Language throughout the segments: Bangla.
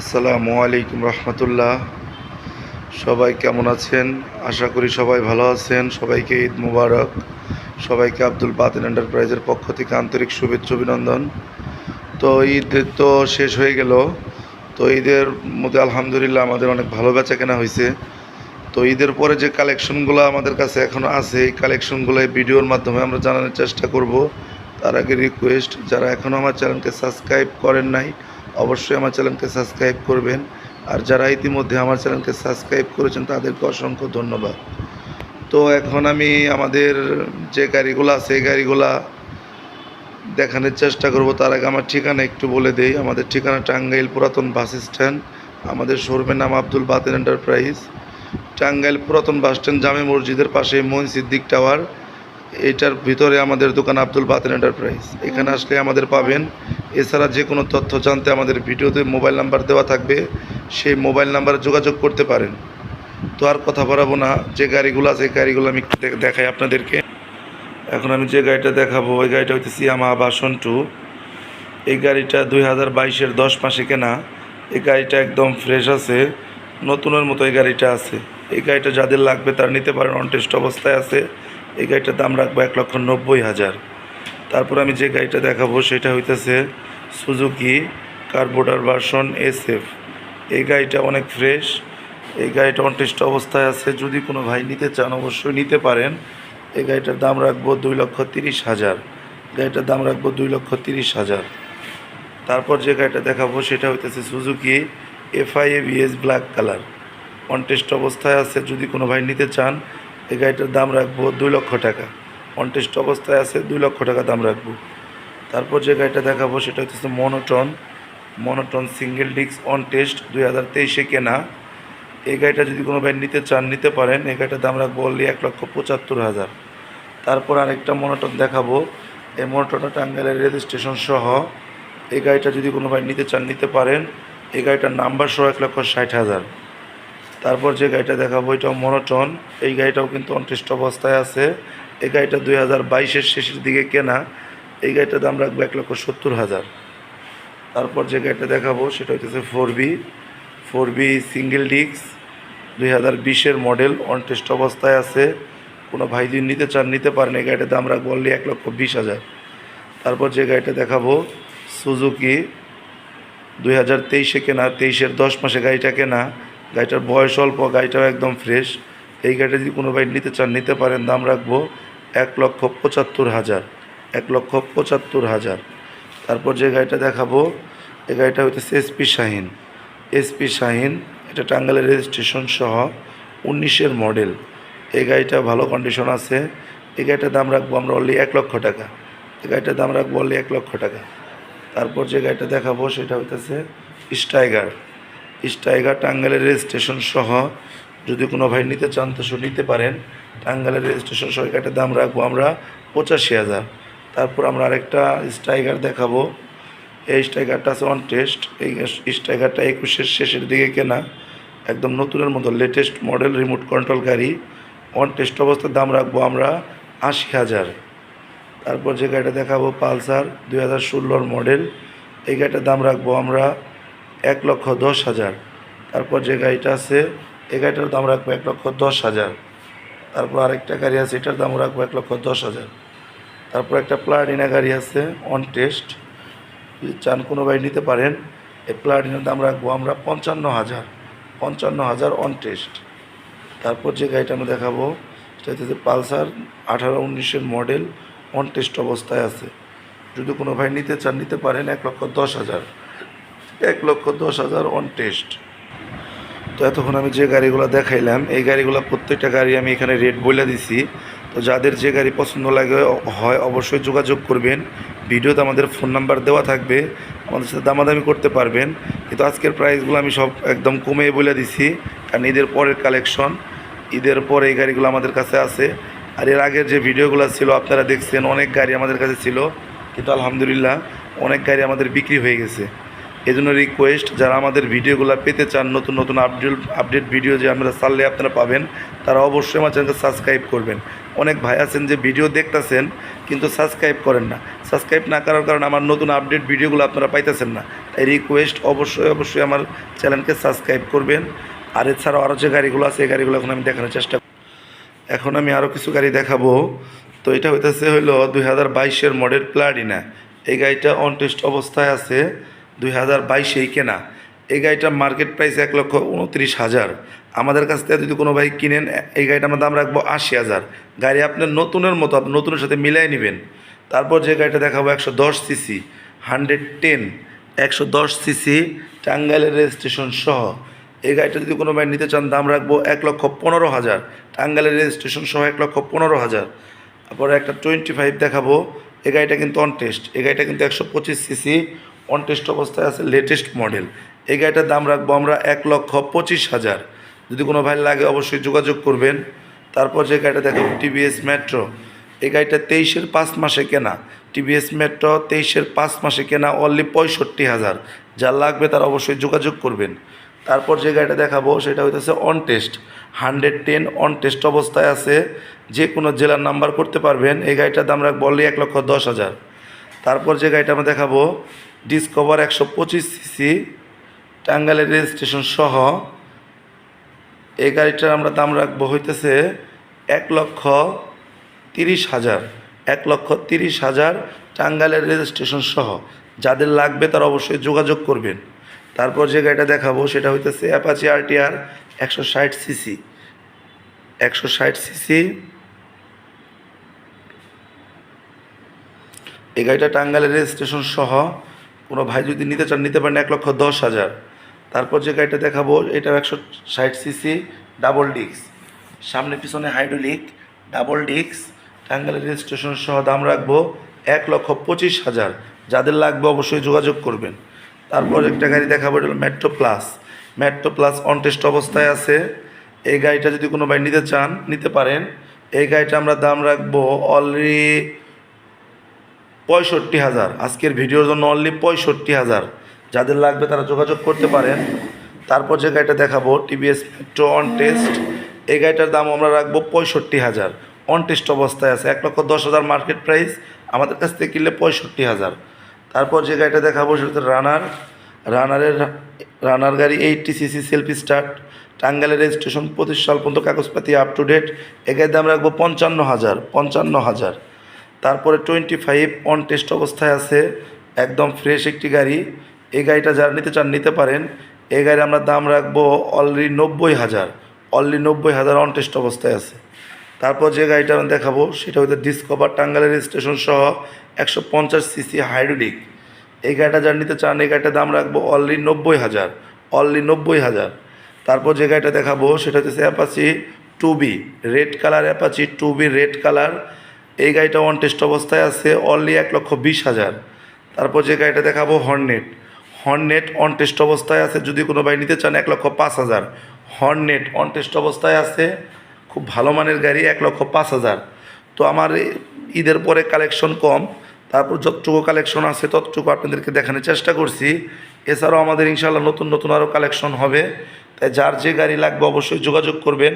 আসসালামু আলাইকুম রহমতুল্লাহ। সবাই কেমন আছেন? আশা করি সবাই ভালো আছেন। সবাইকে ঈদ মুবারক। সবাইকে আব্দুল বাতিন এন্টারপ্রাইজের পক্ষ থেকে আন্তরিক শুভেচ্ছা, অভিনন্দন। তো ঈদ তো শেষ হয়ে গেল। তো ঈদের মধ্যে আলহামদুলিল্লাহ আমাদের অনেক ভালো বেচা কেনা হয়েছে তো ঈদের পরে যে কালেকশনগুলো আমাদের কাছে এখনও আছে, এই কালেকশনগুলো এই ভিডিওর মাধ্যমে আমরা জানানোর চেষ্টা করব। তার আগে রিকোয়েস্ট যারা এখনও আমার চ্যানেলকে সাবস্ক্রাইব করেন নাই অবশ্যই আমার চ্যানেলকে সাবস্ক্রাইব করবেন। আর যারা ইতিমধ্যে আমার চ্যানেলকে সাবস্ক্রাইব করেছেন, তাদেরকে অসংখ্য ধন্যবাদ। তো এখন আমি আমাদের যে গাড়িগুলো এই গাড়িগুলা দেখানোর চেষ্টা করব। তার আগে আমার ঠিকানা একটু বলে দেই। আমাদের ঠিকানা টাঙ্গাইল পুরাতন বাস স্ট্যান্ড। আমাদের শোরুমের নাম আব্দুল বাতেন এন্টারপ্রাইজ। টাঙ্গাইল পুরাতন বাস স্ট্যান্ড জামে মসজিদের পাশে মইন সিদ্দিক টাওয়ার। এটার ভিতরে আমাদের দোকান আব্দুল বাতেন এন্টারপ্রাইজ এখানে আসলে আমাদের পাবেন। এছাড়া যে কোনো তথ্য জানতে আমাদের ভিডিওতে মোবাইল নাম্বার দেওয়া থাকবে। সেই মোবাইল নাম্বারে যোগাযোগ করতে পারেন। তো আর কথা বাড়াবো না। যে গাড়িগুলো আছে এই গাড়িগুলো আমি দেখাই আপনাদেরকে। এখন আমি যে গাড়িটা দেখাবো ওই গাড়িটা হচ্ছে সিয়ামা বাসন টু এই গাড়িটা দুই হাজার বাইশের দশ মাসে কেনা। এই গাড়িটা একদম ফ্রেশ আছে। নতুনের মতো এই গাড়িটা আছে। এই গাড়িটা যাদের লাগবে তারা নিতে পারেন। অন টেস্ট অবস্থায় আছে। এই গাড়িটার দাম রাখব এক লক্ষ নব্বই হাজার। তারপর আমি যে গাড়িটা দেখাবো সেটা হইতেছে Suzuki carburettor version S F এই গাড়িটা অনেক ফ্রেশ। এই গাড়িটা অন টেস্ট অবস্থায় আছে। যদি কোনো ভাই নিতে চান, অবশ্যই নিতে পারেন। এই গাড়িটার দাম রাখব দুই লক্ষ তিরিশ হাজার। গাড়িটার দাম রাখব দুই লক্ষ তিরিশ হাজার। তারপর যে গাড়িটা দেখাবো সেটা হইতেছে Suzuki FI ABS black colour. On test অবস্থায় আছে। যদি কোনো ভাই নিতে চান এই গাড়িটার দাম রাখব দুই লক্ষ টাকা। অনটেস্ট অবস্থায় আছে, দুই লক্ষ টাকা দাম রাখব। তারপর যে গাড়িটা দেখাবো সেটা হচ্ছে monotone. Monotone single disc, on test, দুই হাজার তেইশে কেনা। এই গাড়িটা যদি কোনো ভাই নিতে চান, নিতে পারেন। এই গাড়িটার দাম রাখব অনলি এক লক্ষ পঁচাত্তর হাজার। তারপর আরেকটা মনোটন দেখাবো। এই মনোটনটা টাঙ্গাইলের রেজিস্ট্রেশন সহ। এই গাড়িটা যদি কোনো ভাই নিতে চান, নিতে পারেন। এই গাড়িটার নাম্বার সহ এক লক্ষ ষাট হাজার। তারপর যে গাড়িটা দেখাবো, এটাও মনোটন এই গাড়িটাও কিন্তু অনটেস্ট অবস্থায় আছে। এই গাড়িটা দুই হাজার বাইশের শেষের দিকে কেনা। এই গাড়িটার দাম রাখব এক লক্ষ সত্তর হাজার। তারপর যে গাড়িটা দেখাবো, সেটা হচ্ছে four B. Four B single disc দুই হাজার বিশের মডেল অনটেস্ট অবস্থায় আছে। কোনো ভাই যদি নিতে চান, নিতে পারেন। এই গাড়িটার দাম রাখব অনলি এক লক্ষ বিশ হাজার। তারপর যে গাড়িটা দেখাবো, সুজুকি। দুই হাজার তেইশে কেনা, তেইশের দশ মাসে গাড়িটা কেনা। গাড়িটার বয়স অল্প, গাড়িটাও একদম ফ্রেশ এই গাড়িটা যদি কোনো ভাই নিতে চান, নিতে পারেন। দাম রাখব এক লক্ষ পঁচাত্তর হাজার। এক লক্ষ পঁচাত্তর হাজার। তারপর যে গাড়িটা দেখাবো এই গাড়িটা হইতেছে এসপি শাহিন। এসপি শাহিন, এটা টাঙ্গালের রেজিস্ট্রেশন সহ উনিশের মডেল এই গাড়িটা ভালো কন্ডিশন আছে। এই গাড়িটার দাম রাখব আমরা অনলি এক লক্ষ টাকা। এই গাড়িটার দাম রাখব অনলি এক লক্ষ টাকা। তারপর যে গাড়িটা দেখাবো, সেটা হইতেছে স্টাইগার স্টাইগার টাঙ্গাইলের রেজিস্ট্রেশন সহ, যদি কোনো ভাই নিতে চান, তো নিতে পারেন। টাঙ্গাইলের রেজিস্ট্রেশন সহ গাড়িটার দাম রাখব আমরা পঁচাশি হাজার। তারপর আমরা আরেকটা স্টাইগার দেখাবো। এই স্ট্রাইকারটা আছে অন টেস্ট এই স্ট্রাইকারটা একুশের শেষের দিকে কেনা। একদম নতুনের মতো লেটেস্ট মডেল রিমোট কন্ট্রোল গাড়ি। অন টেস্ট অবস্থার দাম রাখব আমরা আশি হাজার। তারপর যে গাড়িটা দেখাবো, পালসার দুই হাজার ষোলোর মডেল এই গাড়িটার দাম রাখব আমরা এক লক্ষ দশ হাজার। তারপর যে গাড়িটা আছে, এই গাড়িটার দাম রাখব এক লক্ষ দশ হাজার। তারপর আরেকটা গাড়ি আছে, এটার দাম রাখব এক লক্ষ দশ হাজার। তারপর একটা প্লাটিনা গাড়ি আছে অন টেস্ট যদি চান কোনো ভাই নিতে পারেন, এই প্লাটিনার দাম রাখব আমরা পঞ্চান্ন হাজার। পঞ্চান্ন হাজার অন টেস্ট তারপর যে গাড়িটা আমরা দেখাবো, সেটা হচ্ছে পালসার আঠারো উনিশের মডেল অন টেস্ট অবস্থায় আছে। যদি কোনো ভাই নিতে চান, নিতে পারেন এক লক্ষ দশ হাজার। এক লক্ষ দশ হাজার অন টেস্ট তো এতক্ষণ আমি যে গাড়িগুলো দেখাইলাম, এই গাড়িগুলো প্রত্যেকটা গাড়ি আমি এখানে রেট বলে দিছি। তো যাদের যে গাড়ি পছন্দ লাগে, হয় অবশ্যই যোগাযোগ করবেন। ভিডিওতে আমাদের ফোন নাম্বার দেওয়া থাকবে, আমাদের সাথে দামাদামি করতে পারবেন। কিন্তু আজকের প্রাইসগুলো আমি সব একদম কমে বলে দিছি, কারণ ঈদের পরের কালেকশন ঈদের পরে এই গাড়িগুলো আমাদের কাছে আছে। আর এর আগের যে ভিডিওগুলো ছিল, আপনারা দেখছেন, অনেক গাড়ি আমাদের কাছে ছিল। কিন্তু আলহামদুলিল্লাহ, অনেক গাড়ি আমাদের বিক্রি হয়ে গেছে। এই জন্য রিকোয়েস্ট যারা আমাদের ভিডিওগুলো পেতে চান, নতুন নতুন আপডেট আপডেট ভিডিও যে আমরা সারলে আপনারা পাবেন, তারা অবশ্যই আমার চ্যানেলকে সাবস্ক্রাইব করবেন। অনেক ভাই আছেন যে ভিডিও দেখতেছেন, কিন্তু সাবস্ক্রাইব করেন না। সাবস্ক্রাইব না করার কারণে আমার নতুন আপডেট ভিডিওগুলো আপনারা পাইতেছেন না। তাই রিকোয়েস্ট অবশ্যই অবশ্যই আমার চ্যানেলকে সাবস্ক্রাইব করবেন। আর এছাড়াও আরও যে গাড়িগুলো আছে, এই গাড়িগুলো এখন আমি দেখানোর চেষ্টা এখন আমি আরও কিছু গাড়ি দেখাবো। তো এটা হইতেছে হইল দুই হাজার বাইশের মডেল প্লাডিনা এই গাড়িটা অন টেস্ট অবস্থায় আছে। দুই হাজার বাইশেই কেনা। এই গাড়িটার মার্কেট প্রাইস এক লক্ষ উনত্রিশ হাজার। আমাদের কাছ থেকে যদি কোনো ভাই কিনেন, এই গাড়িটা আমরা দাম রাখব আশি হাজার। গাড়ি আপনার নতুনের মতো, আপনি নতুনের সাথে মিলাই নেবেন। তারপর যে গাড়িটা দেখাবো, একশো দশ সিসি হান্ড্রেড টেন, একশো দশ সিসি টাঙ্গাইলের রেজিস্ট্রেশন সহ। এই গাড়িটা যদি কোনো ভাই নিতে চান, দাম রাখব এক লক্ষ পনেরো হাজার। টাঙ্গাইলের রেজিস্ট্রেশন সহ এক লক্ষ পনেরো হাজার। তারপরে একটা টোয়েন্টি ফাইভ দেখাবো। এই গাড়িটা কিন্তু অন টেস্ট এই গাড়িটা কিন্তু একশো পঁচিশ সিসি অন অবস্থায় আছে লেটেস্ট মডেল। এই গাড়িটার দাম রাখব আমরা এক লক্ষ পঁচিশ হাজার। যদি কোনো ভাই লাগে অবশ্যই যোগাযোগ করবেন। তারপর যে গাড়িটা দেখাবো টিভিএস মেট্রো এই গাড়িটা তেইশের পাঁচ মাসে কেনা। টিভিএস মেট্রো তেইশের পাঁচ মাসে কেনা অনলি পঁয়ষট্টি হাজার। যার লাগবে তার অবশ্যই যোগাযোগ করবেন। তারপর যে গাড়িটা দেখাবো, সেটা হইতেছে on test hundred ten on test অবস্থায় আছে। যে কোনো জেলার নাম্বার করতে পারবেন। এই গাড়িটার দাম রাখব অনলি এক লক্ষ দশ হাজার। তারপর যে গাড়িটা আমরা দেখাবো ডিসকভার একশো পঁচিশ সিসি টাঙ্গাইলের রেজিস্ট্রেশন সহ এই গাড়িটার আমরা দাম রাখব হইতেছে এক লক্ষ তিরিশ হাজার, এক লক্ষ তিরিশ হাজার টাঙ্গাইলের রেজিস্ট্রেশন সহ। যাদের লাগবে তারা অবশ্যই যোগাযোগ করবেন। তারপর যে গাড়িটা দেখাবো সেটা হইতেছে অ্যাপাচি আরটিআর একশো ষাট সিসি একশো ষাট সিসি এই গাড়িটা টাঙ্গাইলের রেজিস্ট্রেশন সহ কোনো ভাই যদি নিতে চান, নিতে পারেন এক লক্ষ দশ হাজার। তারপর যে গাড়িটা দেখাবো এটা একশো ষাট সিসি, ডাবল ডিস্ক। সামনে পিছনে হাইড্রোলিক, ডাবল ডিস্ক টাঙ্গাইলের রেজিস্ট্রেশন সহ দাম রাখব এক লক্ষ পঁচিশ হাজার। যাদের লাগবে অবশ্যই যোগাযোগ করবেন। তারপর একটা গাড়ি দেখাবো, এটা হলো Metro plus Metro plus on test অবস্থায় আছে। এই গাড়িটা যদি কোনো ভাই নিতে চান, নিতে পারেন। এই গাড়িটা আমরা দাম রাখব অলরেডি পঁয়ষট্টি হাজার। আজকের ভিডিওর জন্য অনলি পঁয়ষট্টি হাজার। যাদের লাগবে তারা যোগাযোগ করতে পারেন। তারপর যে গাড়িটা দেখাবো টিভিএস মেট্রো অন টেস্ট এই গাড়িটার দাম আমরা রাখব পঁয়ষট্টি হাজার। অন টেস্ট অবস্থায় আছে, এক লক্ষ দশ হাজার মার্কেট প্রাইস আমাদের কাছ থেকে কিনলে পঁয়ষট্টি হাজার। তারপর যে গাড়িটা দেখাবো, সেটা রানার রানারের রানার গাড়ি এইটটি সিসি সেলফি স্টার্ট টাঙ্গালের রেজিস্ট্রেশন সাল পর্যন্ত কাগজপাতি আপ টু ডেট এ গাড়ির দাম রাখব পঞ্চান্ন হাজার পঞ্চান্ন হাজার। তারপরে টোয়েন্টি ফাইভ অন টেস্ট অবস্থায় আছে, একদম ফ্রেশ একটি গাড়ি। এই গাড়িটা যারা নিতে চান, নিতে পারেন। এই গাড়ি আমরা দাম রাখব অলরেডি নব্বই হাজার। অলরেডি নব্বই হাজার অন টেস্ট অবস্থায় আছে। তারপর যে গাড়িটা আমি দেখাবো, সেটা হচ্ছে ডিসকভার টাঙ্গালের স্টেশন সহ একশো পঞ্চাশ সিসি হাইড্রোলিক এই গাড়িটা যারা নিতে চান, এই গাড়িটার দাম রাখব অলরেডি নব্বই হাজার। অলরেডি নব্বই হাজার। তারপর যে গাড়িটা দেখাবো, সেটা হচ্ছে Apache two B red colour Apache two B red colour এই গাড়িটা অন টেস্ট অবস্থায় আছে অনলি এক লক্ষ বিশ হাজার। তারপর যে গাড়িটা দেখাবো হর্নেট হর্নেট অন টেস্ট অবস্থায় আছে, যদি কোনো ভাই নিতে চান, এক লক্ষ পাঁচ হাজার। হর্নেট অন টেস্ট অবস্থায় আছে, খুব ভালো মানের গাড়ি, এক লক্ষ পাঁচ হাজার। তো আমার ঈদের পরে কালেকশন কম, তারপর যতটুকু কালেকশন আছে, ততটুকু আপনাদেরকে দেখানোর চেষ্টা করছি। এছাড়াও আমাদের ইনশাল্লাহ নতুন নতুন আরও কালেকশন হবে। তাই যার যে গাড়ি লাগবে, অবশ্যই যোগাযোগ করবেন।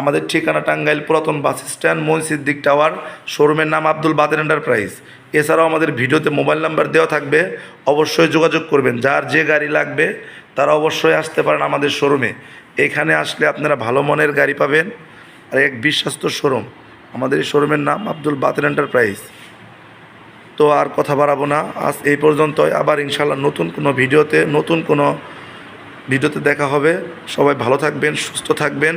আমাদের ঠিকানা টাঙ্গাইল পুরাতন বাস স্ট্যান্ড মন মহিসিদ্দিক টাওয়ার, শোরুমের নাম আব্দুল বাতের এন্টারপ্রাইজ। এছাড়াও আমাদের ভিডিওতে মোবাইল নাম্বার দেওয়া থাকবে, অবশ্যই যোগাযোগ করবেন। যার যে গাড়ি লাগবে, তারা অবশ্যই আসতে পারেন আমাদের শোরুমে। এখানে আসলে আপনারা ভালো মনের গাড়ি পাবেন, আর এক বিশ্বস্ত শোরুম। আমাদের এই শোরুমের নাম আব্দুল বাতের এন্টারপ্রাইজ। তো আর কথা বাড়াবো না, আজ এই পর্যন্তই। আবার ইনশাল্লাহ নতুন কোনো ভিডিওতে, নতুন কোনো ভিডিওতে দেখা হবে। সবাই ভালো থাকবেন, সুস্থ থাকবেন।